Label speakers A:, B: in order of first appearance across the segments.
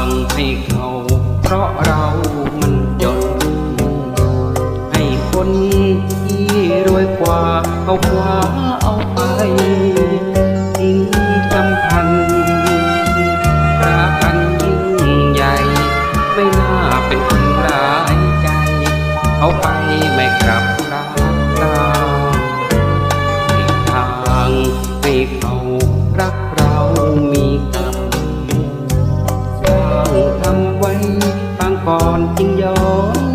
A: างให้เขา เพราะเรามันจน ให้คนที่รวยกว่าเอาคว้าเอาไปทิ้งสำพันญระกกันยิ่งใหญ่ ไม่น่าเป็นคนร้ายใจ เอาไปไม่กลับ ก่อนจึงย้อน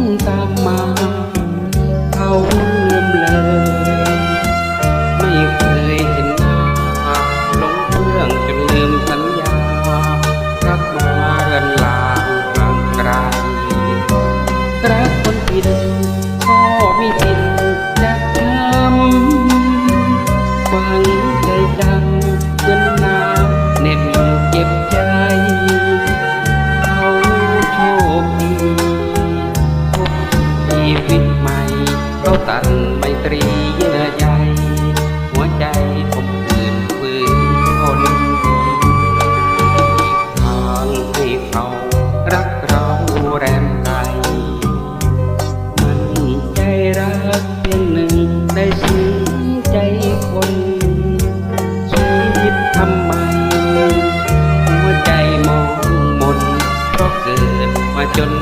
A: วิตใหม่เขาตัดไมตรีเยื่อใยหัวใจผมคืนฟื้นทนทางให้เขารักเราแรมไกลมันใจรักเพียงหนึ่งได้ซึ้งใจคนชีวิตทำไมหัวใจมองมนเพราะเกิดมาจน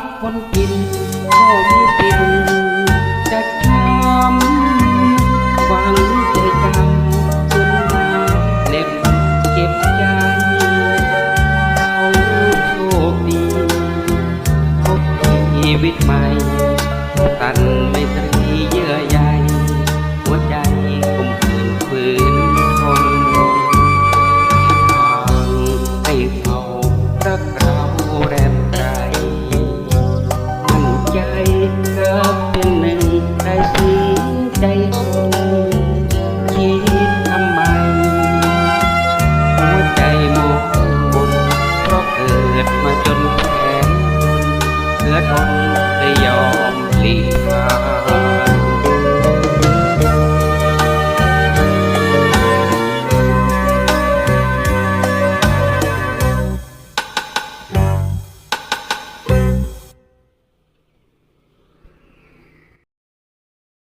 A: กคนกินก็มีปินจะช้ำฟัง เป็นหนึ่งได้สิ้นใจทนคิดทำไม หัวใจโมกบุญเพราะเกิดมาจนแสนจนเพื่อทนได้ยอมหลีกทาง